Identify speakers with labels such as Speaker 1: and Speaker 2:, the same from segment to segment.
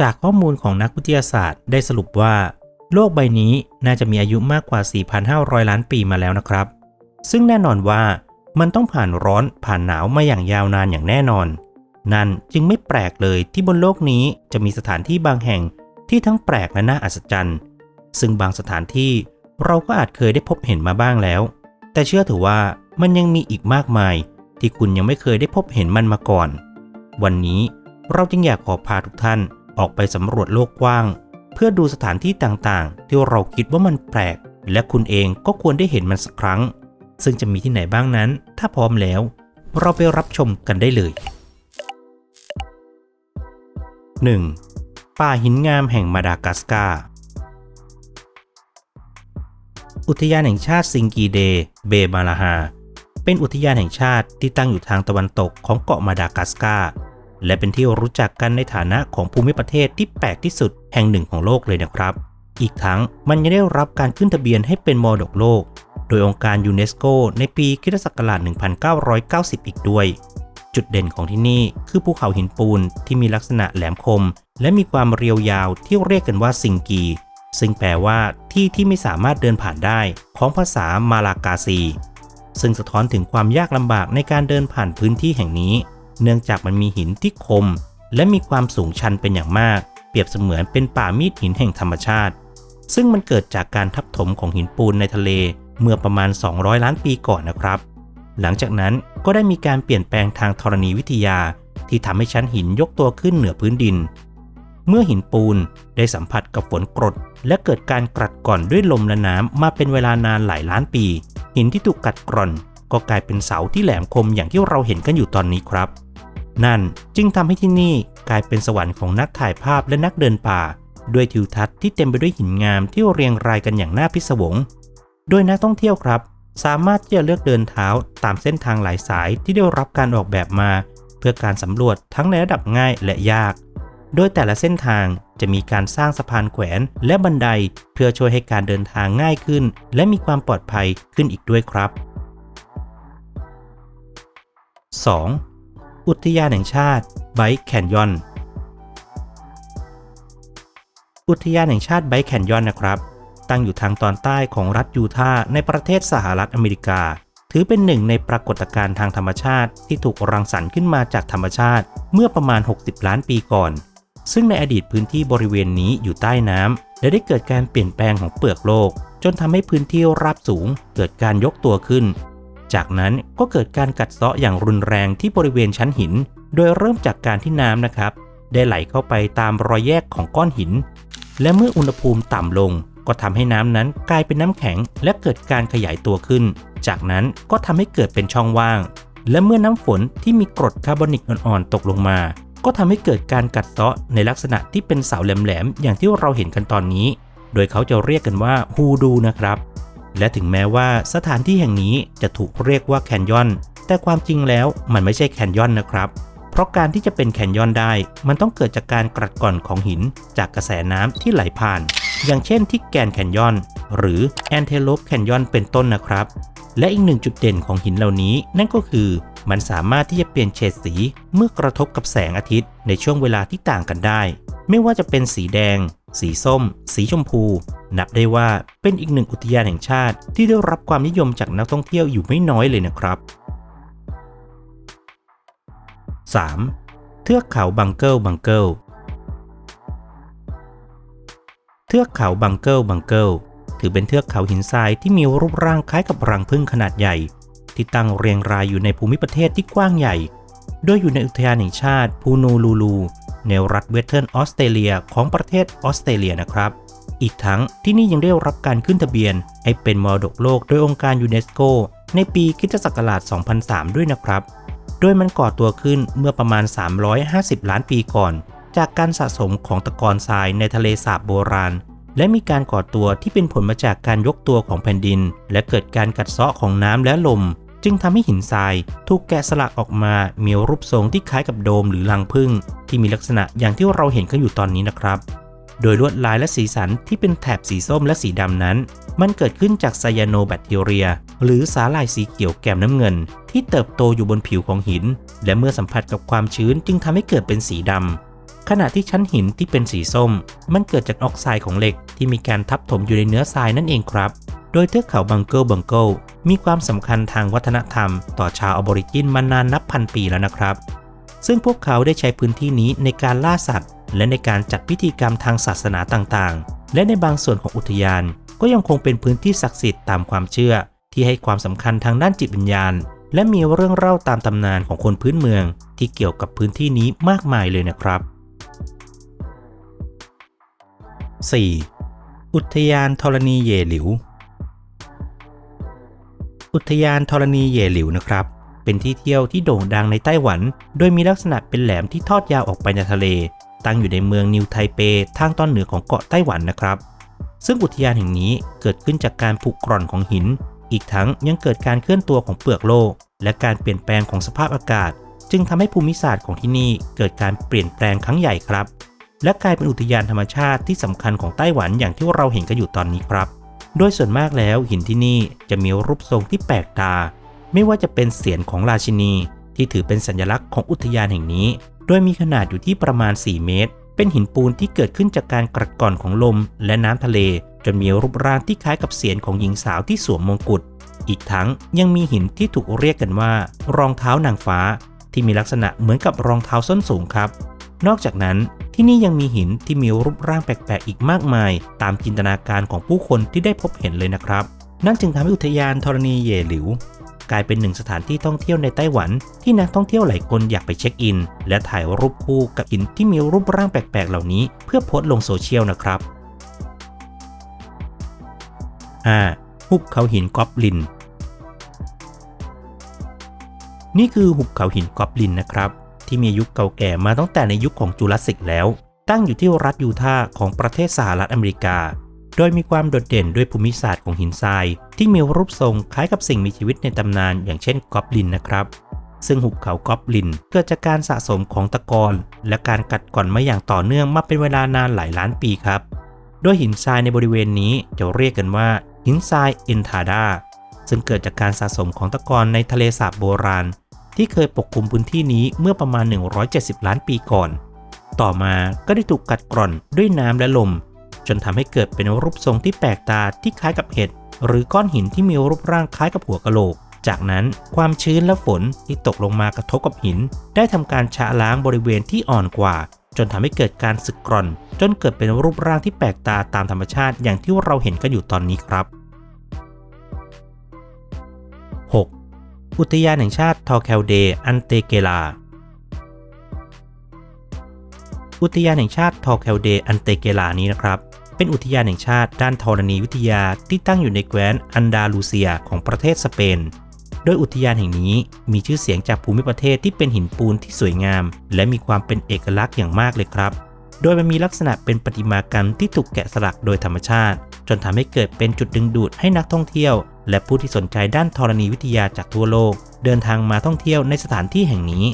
Speaker 1: จากข้อมูลของนักวิทยาศาสตร์ได้สรุปว่า โลกใบนี้น่าจะมีอายุมากกว่า 4,500 ล้านปีมาแล้วนะครับ ซึ่งแน่นอนว่ามันต้องผ่านร้อนผ่านหนาวมาอย่างยาวนานอย่างแน่นอน นั่นจึงไม่แปลกเลยที่บนโลกนี้จะมีสถานที่บางแห่งที่ทั้งแปลกและน่าอัศจรรย์ ซึ่งบางสถานที่เราก็อาจเคยได้พบเห็นมาบ้างแล้ว แต่เชื่อถือว่ามันยังมีอีกมากมาย ที่คุณยังไม่เคยได้พบเห็นมันมาก่อน วันนี้เราจึงอยากขอพาทุกท่าน ออกไปสำรวจโลกกว้าง เพื่อดูสถานที่ต่างๆ ที่เราคิดว่ามันแปลก และคุณเองก็ควรได้เห็นมันสักครั้ง ซึ่งจะมีที่ไหนบ้างนั้น ถ้าพร้อมแล้ว เราไปรับชมกันได้เลย 1. ป่าหินงามแห่งมาดากัสการ์อุทยานแห่งชาติซิงกีเด เบมาลาฮา เป็นอุทยานแห่งชาติที่ตั้งอยู่ทางตะวันตกของเกาะมาดากัสการ์ และเป็นที่รู้จักกันในฐานะของภูมิประเทศที่แปลกที่สุดแห่งหนึ่งของโลกเลยนะครับ อีกทั้งมันยังได้รับการขึ้นทะเบียนให้เป็นมรดกโลก โดยองค์การยูเนสโกในปีคริสตศักราช1990 อีกด้วย จุดเด่นของที่นี่คือภูเขาหินปูนที่มีลักษณะแหลมคม และมีความเรียวยาวที่เรียกกันว่าซิงกี ซึ่งแปลว่าที่ที่ไม่สามารถเดินผ่านได้ของภาษามาลากาซี ซึ่งสะท้อนถึงความยากลำบากในการเดินผ่านพื้นที่แห่งนี้ เนื่องจากมันมีหินที่คม และมีความสูงชันเป็นอย่างมาก เปรียบเสมือนเป็นป่ามีดหินแห่งธรรมชาติ ซึ่งมันเกิดจากการทับถมของหินปูนในทะเลเมื่อประมาณ 200 ล้านปีก่อนนะครับ หลังจากนั้นก็ได้มีการเปลี่ยนแปลงทางธรณีวิทยา ที่ทำให้ชั้นหินยกตัวขึ้นเหนือพื้นดิน เมื่อหินปูนได้สัมผัสกับฝนกรด และเกิดการกัดกร่อนด้วยลมและน้ำมาเป็นเวลานานหลายล้านปี หินที่ถูกกัดกร่อน ก็กลายเป็นเสาที่แหลมคมอย่างที่เราเห็นกันอยู่ตอนนี้ครับ นั่นจึงทำให้ที่นี่กลายเป็นสวรรค์ของนักถ่ายภาพและนักเดินป่า ด้วยทิวทัศน์ที่เต็มไปด้วยหินงามที่เรียงรายกันอย่างน่าพิศวง โดยนักท่องเที่ยวครับ สามารถที่จะเลือกเดินเท้าตามเส้นทางหลายสายที่ได้รับการออกแบบมา เพื่อการสำรวจทั้งในระดับง่ายและยาก โดยแต่ละเส้นทางจะมีการสร้างสะพานแขวนและบันได เพื่อช่วยให้การเดินทางง่ายขึ้น และมีความปลอดภัยขึ้นอีกด้วยครับ 2. อุทยานแห่งชาติไบแคนยอน อุทยานแห่งชาติไบแคนยอนนะครับ ตั้งอยู่ทางตอนใต้ของรัฐยูทาห์ในประเทศสหรัฐอเมริกา ถือเป็นหนึ่งในปรากฏการณ์ทางธรรมชาติที่ถูกรังสรรค์ขึ้นมาจากธรรมชาติเมื่อประมาณ 60 ล้านปีก่อน ซึ่งในอดีตพื้นที่บริเวณนี้อยู่ใต้น้ำและได้เกิดการเปลี่ยนแปลงของเปลือกโลก จนทำให้พื้นที่ราบสูงเกิดการยกตัวขึ้น จากนั้นก็เกิดการกัดเซาะอย่างรุนแรงที่บริเวณชั้นหิน โดยเริ่มจากการที่น้ำนะครับ ได้ไหลเข้าไปตามรอยแยกของก้อนหิน และเมื่ออุณหภูมิต่ำลง ก็ทำให้น้ำนั้นกลายเป็นน้ำแข็ง และเกิดการขยายตัวขึ้น จากนั้นก็ทำให้เกิดเป็นช่องว่าง และเมื่อน้ำฝนที่มีกรดคาร์บอนิกอ่อนๆตกลงมา ก็ทำให้เกิดการกัดเซาะในลักษณะที่เป็นเสาแหลมๆอย่างที่เราเห็นกันตอนนี้ โดยเขาจะเรียกกันว่าฮูดูนะครับ และถึงแม้ว่าสถานที่แห่งนี้จะถูกเรียกว่าแคนยอน แต่ความจริงแล้วมันไม่ใช่แคนยอนนะครับ เพราะการที่จะเป็นแคนยอนได้ มันต้องเกิดจากการกรัดกร่อนของหินจากกระแสน้ำที่ไหลผ่าน อย่างเช่นที่แกนแคนยอน หรือแอนเทโลปแคนยอนเป็นต้นนะครับ และอีกหนึ่งจุดเด่นของหินเหล่านี้ นั่นก็คือมันสามารถที่จะเปลี่ยนเฉดสีเมื่อกระทบกับแสงอาทิตย์ในช่วงเวลาที่ต่างกันได้ ไม่ว่าจะเป็นสีแดงสีส้ม สีชมพู นับได้ว่าเป็นอีกหนึ่งอุทยานแห่งชาติที่ได้รับความนิยมจากนักท่องเที่ยวอยู่ไม่น้อยเลยนะครับ 3. เทือกเขาบังเกิลบังเกิลเทือกเขาบังเกิลบังเกิลถือเป็นเทือกเขาหินทรายที่มีรูปร่างคล้ายกับรังผึ้งขนาดใหญ่ ที่ตั้งเรียงรายอยู่ในภูมิประเทศที่กว้างใหญ่ โดยอยู่ในอุทยานแห่งชาติพูนูลูลู ในรัฐเวสเทิร์นออสเตรเลียของประเทศออสเตรเลียนะครับ อีกทั้งที่นี่ยังได้รับการขึ้นทะเบียน ให้เป็นมรดกโลกโดยองค์การยูเนสโกในปีคริสตศักราช 2003 ด้วยนะครับ โดยมันก่อตัวขึ้นเมื่อประมาณ 350 ล้านปีก่อน จากการสะสมของตะกอนทรายในทะเลสาบโบราณ และมีการก่อตัวที่เป็นผลมาจากการยกตัวของแผ่นดิน และเกิดการกัดเซาะของน้ำและลม จึงทำให้หินทรายถูกแกะสลักออกมา มีรูปทรงที่คล้ายกับโดมหรือรังผึ้งที่มีลักษณะอย่างที่เราเห็นกันอยู่ตอนนี้นะครับ โดยลวดลายและสีสันที่เป็นแถบสีส้มและสีดำนั้น มันเกิดขึ้นจากไซยาโนแบคทีเรีย หรือสาหร่ายสีเขียวแก้มน้ำเงิน ที่เติบโตอยู่บนผิวของหิน และเมื่อสัมผัสกับความชื้นจึงทำให้เกิดเป็นสีดำขณะที่ชั้นหินที่เป็นสีส้ม มันเกิดจากออกไซด์ของเหล็กที่มีการทับถมอยู่ในเนื้อทรายนั่นเองครับ โดยเทือกเขาบังเกิลบังเกิลมีความสำคัญทางวัฒนธรรม ต่อชาวออบอริจินมานานนับพันปีแล้วนะครับ ซึ่งพวกเขาได้ใช้พื้นที่นี้ในการล่าสัตว์ และในการจัดพิธีกรรมทางศาสนาต่างๆ และในบางส่วนของอุทยาน ก็ยังคงเป็นพื้นที่ศักดิ์สิทธิ์ตามความเชื่อ ที่ให้ความสำคัญทางด้านจิตวิญญาณ และมีเรื่องเล่าตามตำนานของคนพื้นเมือง ที่เกี่ยวกับพื้นที่นี้มากมายเลยนะครับ 4. อุทยานธรณีเย่หลิว อุทยานธรณีเย่หลิวนะครับ เป็นที่เที่ยวที่โด่งดังในไต้หวัน โดยมีลักษณะเป็นแหลมที่ทอดยาวออกไปในทะเล ตั้งอยู่ในเมืองนิวไทเป ทางตอนเหนือของเกาะไต้หวันนะครับ ซึ่งอุทยานแห่งนี้เกิดขึ้นจากการผุกร่อนของหิน อีกทั้งยังเกิดการเคลื่อนตัวของเปลือกโลก และการเปลี่ยนแปลงของสภาพอากาศ จึงทำให้ภูมิศาสตร์ของที่นี่เกิดการเปลี่ยนแปลงครั้งใหญ่ครับ และกลายเป็นอุทยานธรรมชาติที่สำคัญของไต้หวันอย่างที่เราเห็นกันอยู่ตอนนี้ครับ โดยส่วนมากแล้วหินที่นี่จะมีรูปทรงที่แปลกตา ไม่ว่าจะเป็นเสียนของราชินี ที่ถือเป็นสัญลักษณ์ของอุทยานแห่งนี้ โดยมีขนาดอยู่ที่ประมาณ 4 เมตร เป็นหินปูนที่เกิดขึ้นจากการกระก่อนของลมและน้ำทะเล จนมีรูปร่างที่คล้ายกับเสียนของหญิงสาวที่สวมมงกุฎ อีกทั้งยังมีหินที่ถูกเรียกกันว่า รองเท้านางฟ้า ที่มีลักษณะเหมือนกับรองเท้าส้นสูงครับ นอกจากนั้น ที่นี่ยังมีหินที่มีรูปร่างแปลกๆอีกมากมาย ตามจินตนาการของผู้คนที่ได้พบเห็นเลยนะครับ นั่นจึงทำให้อุทยานธรณีเย่หลิว กลายเป็นหนึ่งสถานที่ท่องเที่ยวในไต้หวัน ที่นักท่องเที่ยวหลายคนอยากไปเช็คอิน และถ่ายรูปคู่กับหินที่มีรูปร่างแปลกๆ เหล่านี้ เพื่อโพสต์ลงโซเชียลนะครับ 5. หุบเขาหินกอบลิน นี่คือหุบเขาหินกอบลินนะครับ ที่มีอายุเก่าแก่มาตั้งแต่ในยุคของจูราสสิกแล้ว ตั้งอยู่ที่รัฐยูทาห์ของประเทศสหรัฐอเมริกา โดยมีความโดดเด่นด้วยภูมิศาสตร์ของหินทราย ที่มีรูปทรงคล้ายกับสิ่งมีชีวิตในตำนาน อย่างเช่นกอบลินนะครับ ซึ่งหุบเขากอบลินเกิดจากการสะสมของตะกอนและการกัดก่อนมาอย่างต่อเนื่องมาเป็นเวลานานหลายล้านปีครับโดยหินทรายในบริเวณนี้จะเรียกกันว่าหินทรายเอนทาดาซึ่งเกิดจากการสะสมของตะกอนในทะเลสาบโบราณ ที่เคยปกคลุมพื้นที่นี้เมื่อประมาณ 170 ล้านปีก่อน ต่อมาก็ได้ถูกกัดกร่อนด้วยน้ำและลม จนทำให้เกิดเป็นรูปทรงที่แปลกตาที่คล้ายกับเห็ดหรือก้อนหินที่มีรูปร่างคล้ายกับหัวกะโหลก จากนั้นความชื้นและฝนที่ตกลงมากระทบกับหิน ได้ทำการชะล้างบริเวณที่อ่อนกว่า จนทำให้เกิดการสึกกร่อน จนเกิดเป็นรูปร่างที่แปลกตาตามธรรมชาติอย่างที่เราเห็นกันอยู่ตอนนี้ครับ 6. อุทยานแห่งชาติทอแคลเด อันเตเกลา อุทยานแห่งชาติทอแคลเด อันเตเกลานี้นะครับ เป็นอุทยานแห่งชาติด้านธรณีวิทยาที่ตั้งอยู่ในแคว้นอันดาลูเซียของประเทศสเปน โดยอุทยานแห่งนี้มีชื่อเสียงจากภูมิประเทศที่เป็นหินปูนที่สวยงาม และมีความเป็นเอกลักษณ์อย่างมากเลยครับ โดยมันมีลักษณะเป็นประติมากรรมที่ถูกแกะสลักโดยธรรมชาติ จนทำให้เกิดเป็นจุดดึงดูดให้นักท่องเที่ยว และผู้ที่สนใจด้านธรณีวิทยาจากทั่วโลก เดินทางมาท่องเที่ยวในสถานที่แห่งนี้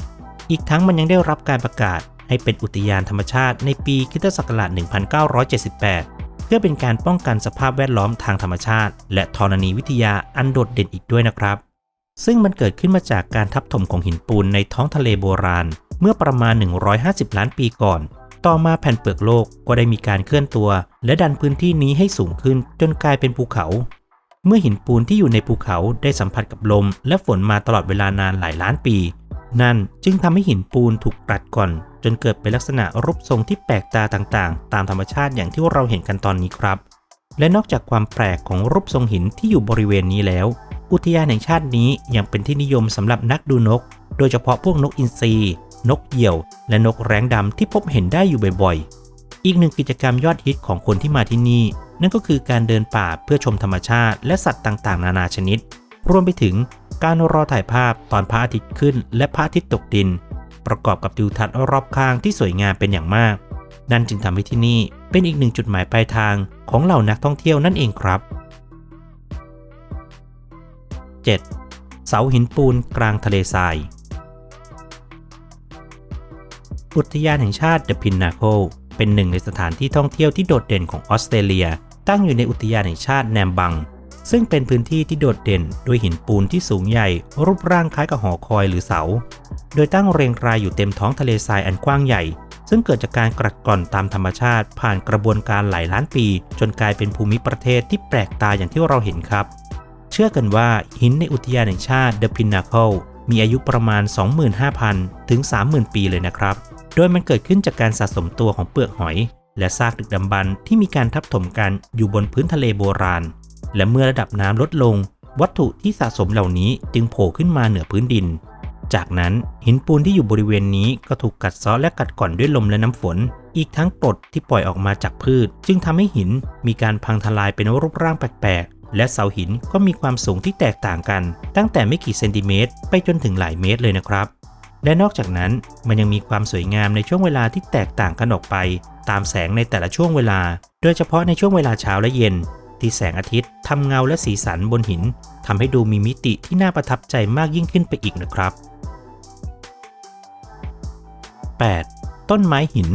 Speaker 1: อีกทั้งมันยังได้รับการประกาศ ให้เป็นอุทยานธรรมชาติในปีคิตศักราช 1978 เพื่อเป็นการป้องกันสภาพแวดล้อมทางธรรมชาติ และธรณีวิทยาอันโดดเด่นอีกด้วยนะครับ ซึ่งมันเกิดขึ้นมาจากการทับถมของหินปูนในท้องทะเลโบราณ เมื่อประมาณ 150 ล้านปีก่อนต่อมาแผ่นเปลือกโลกก็ได้มีการเคลื่อนตัว และดันพื้นที่นี้ให้สูงขึ้นจนกลายเป็นภูเขา เมื่อหินปูนที่อยู่ในภูเขาได้สัมผัสกับลม และฝนมาตลอดเวลานานหลายล้านปี นั่นจึงทำให้หินปูนถูกกัดก่อน จนเกิดเป็นลักษณะรูปทรงที่แปลกตาต่างๆ ตามธรรมชาติอย่างที่เราเห็นกันตอนนี้ครับ และนอกจากความแปลกของรูปทรงหินที่อยู่บริเวณนี้แล้ว อุทยานแห่งชาตินี้ยังเป็นที่นิยมสำหรับนักดูนก โดยเฉพาะพวกนกอินทรีนกเหยี่ยว และนกแร้งดำที่พบเห็นได้อยู่บ่อยๆ อีกหนึ่งกิจกรรมยอดฮิตของคนที่มาที่นี่นั่นก็คือการเดินป่าเพื่อชมธรรมชาติ และสัตว์ต่างๆ นานาชนิด รวมไปถึงการรอถ่ายภาพตอนพระอาทิตย์ขึ้น และพระอาทิตย์ตกดิน ประกอบกับทิวทัศน์รอบข้างที่สวยงามเป็นอย่างมาก นั่นจึงทำให้ที่นี่เป็นอีกหนึ่งจุดหมายปลายทางของเหล่านักท่องเที่ยวนั่นเองครับ 7. เสาหินปูนกลางทะเลทราย อุทยานแห่งชาติเดพินนาโค เป็นหนึ่งในสถานที่ท่องเที่ยวที่โดดเด่นของออสเตรเลีย ตั้งอยู่ในอุทยานแห่งชาติแนมบัง ซึ่งเป็นพื้นที่ที่โดดเด่นด้วยหินปูนที่สูงใหญ่ รูปร่างคล้ายกับหอคอยหรือเสา โดยตั้งเรียงรายอยู่เต็มท้องทะเลทรายอันกว้างใหญ่ ซึ่งเกิดจากการกรัดกร่อนตามธรรมชาติ ผ่านกระบวนการหลายล้านปี จนกลายเป็นภูมิประเทศที่แปลกตาอย่างที่เราเห็นครับ เชื่อกันว่าหินในอุทยานแห่งชาติ The Pinnacle มีอายุประมาณ 25,000 ถึง 30,000 ปีเลยนะครับ โดยมันเกิดขึ้นจากการสะสมตัวของเปลือกหอย และซากดึกดำบรรพ์ที่มีการทับถมกันอยู่บนพื้นทะเลโบราณ และเมื่อระดับน้ำลดลง วัตถุที่สะสมเหล่านี้จึงโผล่ขึ้นมาเหนือพื้นดิน จากนั้นหินปูนที่อยู่บริเวณนี้ก็ถูกกัดเซาะและกัดก่อนด้วยลมและน้ำฝน อีกทั้งกรดที่ปล่อยออกมาจากพืช จึงทำให้หินมีการพังทลายเป็นรูปร่างแปลก และเสาหินก็มีความสูงที่แตกต่างกัน ตั้งแต่ไม่กี่เซนติเมตร ไปจนถึงหลายเมตรเลยนะครับ และนอกจากนั้นมันยังมีความสวยงามในช่วงเวลาที่แตกต่างกันออกไป ตามแสงในแต่ละช่วงเวลา โดยเฉพาะในช่วงเวลาเช้าและเย็น ที่แสงอาทิตย์ทำเงาและสีสันบนหินทำให้ดูมีมิติที่น่าประทับใจมากยิ่งขึ้นไปอีกนะครับ 8. ต้นไม้หิน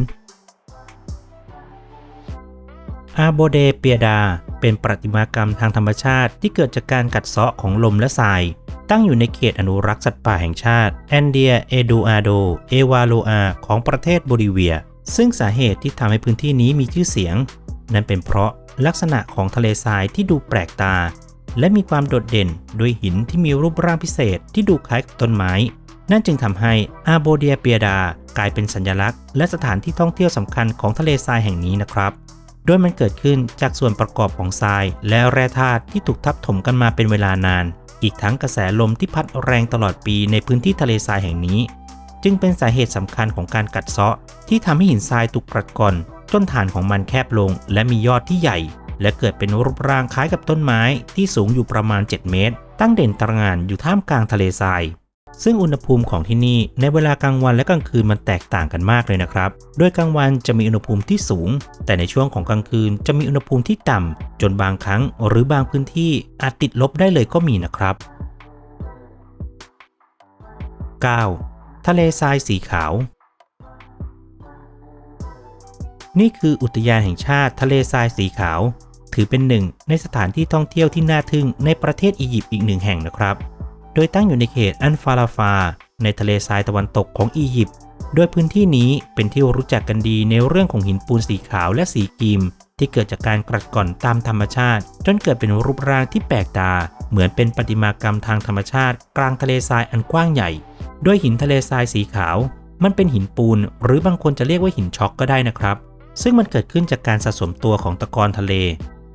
Speaker 1: อาโบเดเปียดา เป็นประติมากรรมทางธรรมชาติที่เกิดจากการกัดเซาะของลมและทราย ตั้งอยู่ในเขตอนุรักษ์สัตว์ป่าแห่งชาติแอนเดียเอดูอาโด เอวาโลอาของประเทศโบลิเวีย ซึ่งสาเหตุที่ทำให้พื้นที่นี้มีชื่อเสียง นั่นเป็นเพราะลักษณะของทะเลทรายที่ดูแปลกตา และมีความโดดเด่นด้วยหินที่มีรูปร่างพิเศษที่ดูคล้ายกับต้นไม้ นั่นจึงทำให้อาโบเดียเปียดากลายเป็นสัญลักษณ์ และสถานที่ท่องเที่ยวสำคัญของทะเลทรายแห่งนี้นะครับ โดยมันเกิดขึ้นจากส่วนประกอบของทราย และแร่ธาตุที่ถูกทับถมกันมาเป็นเวลานาน อีกทั้งกระแสลมที่พัดแรงตลอดปีในพื้นที่ทะเลทรายแห่งนี้ จึงเป็นสาเหตุสำคัญของการกัดเซาะ ที่ทำให้หินทรายถูกกรัดก่อนจนฐานของมันแคบลง และมียอดที่ใหญ่ และเกิดเป็นรูปร่างคล้ายกับต้นไม้ที่สูงอยู่ประมาณ 7 เมตร ตั้งเด่นตระงานอยู่ท่ามกลางทะเลทราย ซึ่งอุณหภูมิของที่นี่ในเวลากลางวันและกลางคืนมันแตกต่างกันมากเลยนะครับ โดยกลางวันจะมีอุณหภูมิที่สูง แต่ในช่วงของกลางคืนจะมีอุณหภูมิที่ต่ำ จนบางครั้งหรือบางพื้นที่อาจติดลบได้เลยก็มีนะครับ 9. ทะเลทรายสีขาว นี่คืออุทยานแห่งชาติทะเลทรายสีขาว ถือเป็นหนึ่งในสถานที่ท่องเที่ยวที่น่าทึ่งในประเทศอียิปต์อีกหนึ่งแห่งนะครับ โดยตั้งอยู่ในเขตอันฟาราฟา ในทะเลทรายตะวันตกของอียิปต์ โดยพื้นที่นี้เป็นที่รู้จักกันดีในเรื่องของหินปูนสีขาวและสีครีม ที่เกิดจากการกรัดก่อนตามธรรมชาติ จนเกิดเป็นรูปร่างที่แปลกตา เหมือนเป็นประติมากรรมทางธรรมชาติ กลางทะเลทรายอันกว้างใหญ่ ด้วยหินทะเลทรายสีขาว มันเป็นหินปูน หรือบางคนจะเรียกว่าหินช็อกก็ได้นะครับ ซึ่งมันเกิดขึ้นจากการสะสมตัวของตะกอนทะเล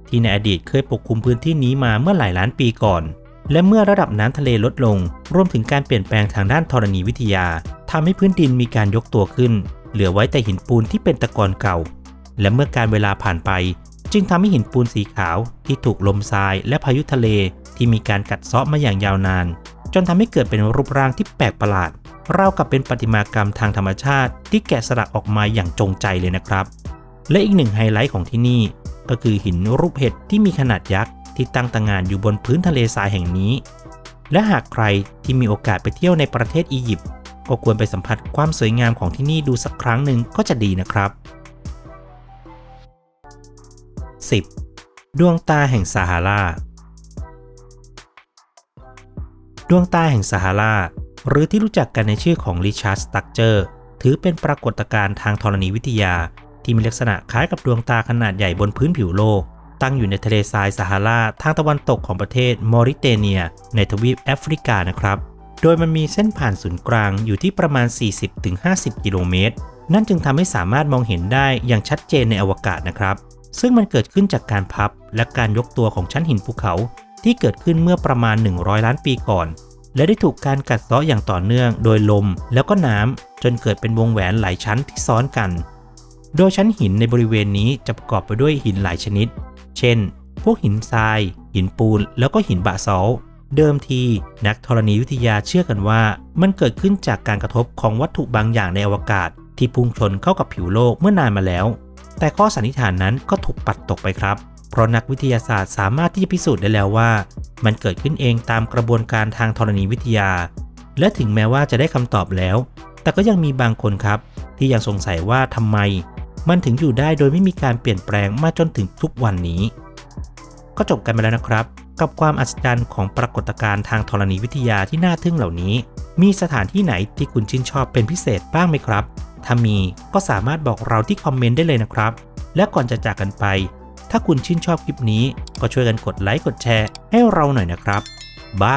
Speaker 1: ที่ในอดีตเคยปกคลุมพื้นที่นี้มาเมื่อหลายล้านปีก่อน และเมื่อระดับน้ำทะเลลดลง รวมถึงการเปลี่ยนแปลงทางด้านธรณีวิทยาทำให้พื้นดินมีการยกตัวขึ้น เหลือไว้แต่หินปูนที่เป็นตะกอนเก่า และเมื่อการเวลาผ่านไป จึงทำให้หินปูนสีขาว ที่ถูกลมทรายและพายุทะเลที่มีการกัดเซาะมาอย่างยาวนาน จนทำให้เกิดเป็นรูปร่างที่แปลกประหลาดราวกับเป็นประติมากรรมทางธรรมชาติ ที่แกะสลักออกมาอย่างจงใจเลยนะครับ และอีกหนึ่งไฮไลท์ของที่นี่ ก็คือหินรูปเห็ดที่มีขนาดยักษ์ ที่ตั้งตระหง่านอยู่บนพื้นทะเลทรายแห่งนี้ และหากใครที่มีโอกาสไปเที่ยวในประเทศอียิปต์ก็ควรไปสัมผัสความสวยงามของที่นี่ดูสักครั้งหนึ่งก็จะดีนะครับ 10. ดวงตาแห่งซาฮารา ดวงตาแห่งซาฮารา หรือที่รู้จักกันในชื่อของริชาร์ดสตักเจอร์ ถือเป็นปรากฏการณ์ทางธรณีวิทยาที่มีลักษณะคล้ายกับดวงตาขนาดใหญ่บนพื้นผิวโลก ตั้งอยู่ในทะเลทรายซาฮาราทางตะวันตกของประเทศมอริเตเนีย ในทวีปแอฟริกานะครับ โดยมันมีเส้นผ่านศูนย์กลางอยู่ที่ประมาณ 40-50 กิโลเมตร นั่นจึงทำให้สามารถมองเห็นได้อย่างชัดเจนในอวกาศนะครับ ซึ่งมันเกิดขึ้นจากการพับและการยกตัวของชั้นหินภูเขา ที่เกิดขึ้นเมื่อประมาณ 100 ล้านปีก่อน และได้ถูกการกัดเซาะอย่างต่อเนื่อง โดยลมแล้วก็น้ำจนเกิดเป็นวงแหวนหลายชั้นที่ซ้อนกันโดยชั้นหินในบริเวณนี้จะประกอบไปด้วยหินหลายชนิด ช่น พวกหินทราย หินปูน แล้วก็หินบาซอลเดิมที นักธรณีวิทยาเชื่อกันว่า มันเกิดขึ้นจากการกระทบของวัตถุบางอย่างในอวกาศ ที่พุ่งชนเข้ากับผิวโลกเมื่อนานมาแล้ว แต่ข้อสันนิษฐานนั้นก็ถูกปัดตกไปครับ เพราะนักวิทยาศาสตร์สามารถที่จะพิสูจน์ได้แล้วว่า มันเกิดขึ้นเองตามกระบวนการทางธรณีวิทยา และถึงแม้ว่าจะได้คำตอบแล้ว แต่ก็ยังมีบางคนครับ ที่ยังสงสัยว่าทำไม มันถึงอยู่ได้โดยไม่มีการเปลี่ยนแปลงมาจนถึงทุกวันนี้ ก็จบกันไปแล้วนะครับ กับความอัศจรรย์ของปรากฏการณ์ทางธรณีวิทยาที่น่าทึ่งเหล่านี้ มีสถานที่ไหนที่คุณชื่นชอบเป็นพิเศษบ้างไหมครับ ถ้ามีก็สามารถบอกเราที่คอมเมนต์ได้เลยนะครับ และก่อนจะจากกันไป ถ้าคุณชื่นชอบคลิปนี้ก็ช่วยกันกดไลค์กดแชร์ให้เราหน่อยนะครับบ้า